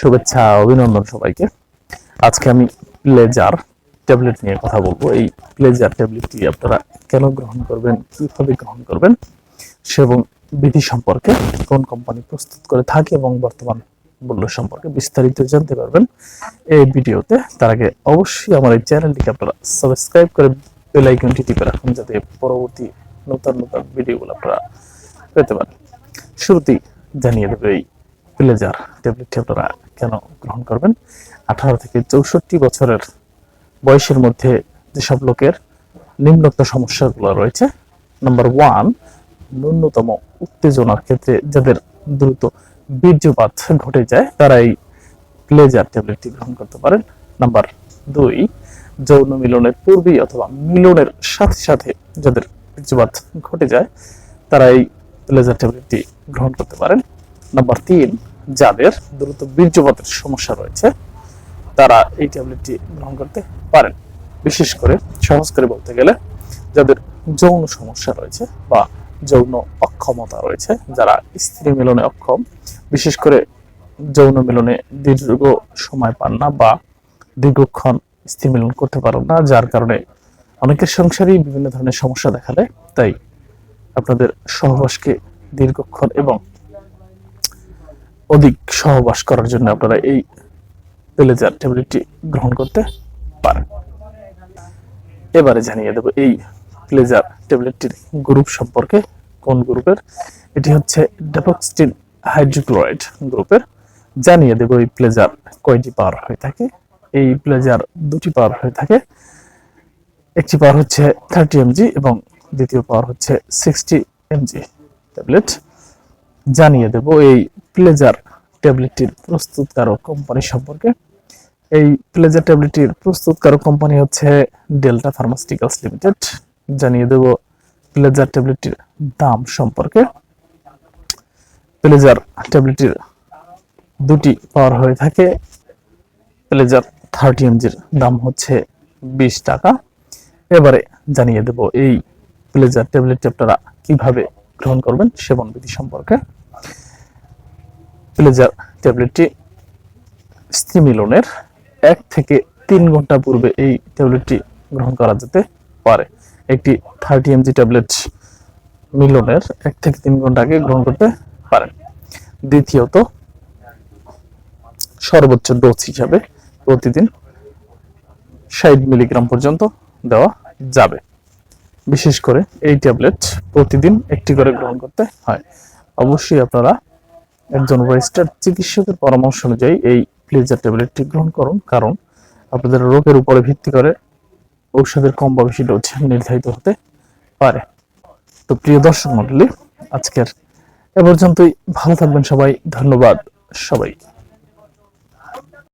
শুভেচ্ছা, অভিনন্দন সবাইকে। আজকে আমি প্লেজার ট্যাবলেট নিয়ে কথা বলব। এই প্লেজার ট্যাবলেটটি আপনারা কেন গ্রহণ করবেন, কীভাবে গ্রহণ করবেন এবং বিধি সম্পর্কে কোন কোম্পানি প্রস্তুত করে থাকে এবং বর্তমান মূল্য সম্পর্কে বিস্তারিত জানতে পারবেন, এই ভিডিওতে। তার আগে অবশ্যই আমার এই চ্যানেলটিকে আপনারা সাবস্ক্রাইব করে বেল আইকনটি টিপে রাখুন, যাতে পরবর্তী নতুন নতুন ভিডিওগুলো আপনারা পেতে পারেন। শুরুতেই জানিয়ে দেবে এই প্লেজার ট্যাবলেটটি আপনারা কেন গ্রহণ করবেন? আঠারো থেকে চৌষট্টি বছরের বয়সের মধ্যে যেসব লোকের নিম্নোক্ত সমস্যাগুলো রয়েছে নাম্বার ওয়ান ন্যূনতম উত্তেজনার ক্ষেত্রে যাদের দ্রুত বীর্যপাত ঘটে যায় তারা এই প্লেজার ট্যাবলেটটি গ্রহণ করতে পারেন। নাম্বার দুই, যৌন মিলনের পূর্বেই অথবা মিলনের সাথে সাথে যাদের বীর্যপাত ঘটে যায় তারা এই প্লেজার ট্যাবলেটটি গ্রহণ করতে পারেন। নাম্বার তিন যাদের দ্রুত বীর্যপাতের সমস্যা রয়েছে, তারা এই ট্যাবলেটটি গ্রহণ করতে পারেন। বিশেষ করে সহজ করে বলতে গেলে, যাদের যৌন সমস্যা রয়েছে বা যৌন অক্ষমতা রয়েছে, যারা স্ত্রী মিলনে অক্ষম, বিশেষ করে যৌন মিলনে দীর্ঘ সময় পান না বা দীর্ঘক্ষণ স্ত্রী মিলন করতে পারেন না, যার কারণে অনেকের সংসারেই বিভিন্ন ধরনের সমস্যা দেখা দেয়। তাই আপনাদের সহবাসকে দীর্ঘক্ষণ এবং অধিক সহবাস করার জন্য আপনারা এই পেলেজার ট্যাবলেটটি গ্রহণ করতে পারেন। এবারে জানিয়ে দেব এই প্লেজার ট্যাবলেটটির গ্রুপ সম্পর্কে কোন গ্রুপের? এটি হচ্ছে ডেপক্সটিন হাইড্রোক্লোরাইড গ্রুপের। জানিয়ে দেব এই প্লেজার কয়টি পাওয়ার হয়ে থাকে। এই প্লেজার দুটি পাওয়ার হয়ে থাকে। একটি পাওয়ার হচ্ছে থার্টি এমজি এবং দ্বিতীয় পাওয়ার হচ্ছে সিক্সটি এমজি ট্যাবলেট। জানিয়ে দেব এই প্লেজার ট্যাবলেটটির প্রস্তুতকারক কোম্পানি সম্পর্কে। এই প্লেজার ট্যাবলেটটির প্রস্তুতকারক কোম্পানি হচ্ছে ডেল্টা ফার্মাসিউটিক্যালস লিমিটেড জানিয়ে দেব প্লেজার ট্যাবলেটটির দাম সম্পর্কে। প্লেজার ট্যাবলেটটির দুটি পাওয়ার হয়ে থাকে। প্লেজার থার্টি এমজির দাম হচ্ছে বিশ টাকা। এবারে জানিয়ে দেব এই প্লেজার ট্যাবলেটটি আপনারা কীভাবে গ্রহণ করবেন সেবন বিধি সম্পর্কে। প্লেজার ট্যাবলেটটি স্ত্রী এক থেকে তিন ঘণ্টা পূর্বে এই ট্যাবলেটটি গ্রহণ করা যেতে পারে। একটি থার্টি এমজি ট্যাবলেট মিলনের এক থেকে তিন ঘণ্টা আগে গ্রহণ করতে পারেন। দ্বিতীয়ত, সর্বোচ্চ ডোজ হিসাবে প্রতিদিন ষাট মিলিগ্রাম পর্যন্ত দেওয়া যাবে। বিশেষ করে এই ট্যাবলেট প্রতিদিন একটি করে গ্রহণ করতে হয়। অবশ্যই আপনারা একজন রেজিস্টার্ড চিকিৎসকের পরামর্শ অনুযায়ী এই প্লেজার ট্যাবলেটটি গ্রহণ করুন। কারণ আপনাদের রোগের উপরে ভিত্তি করে ঔষধের কম বা বেশি ডোজ নির্ধারিত হতে পারে। তো প্রিয় দর্শক মন্ডলী আজকের এ পর্যন্তই। ভালো থাকবেন সবাই। ধন্যবাদ সবাইকে।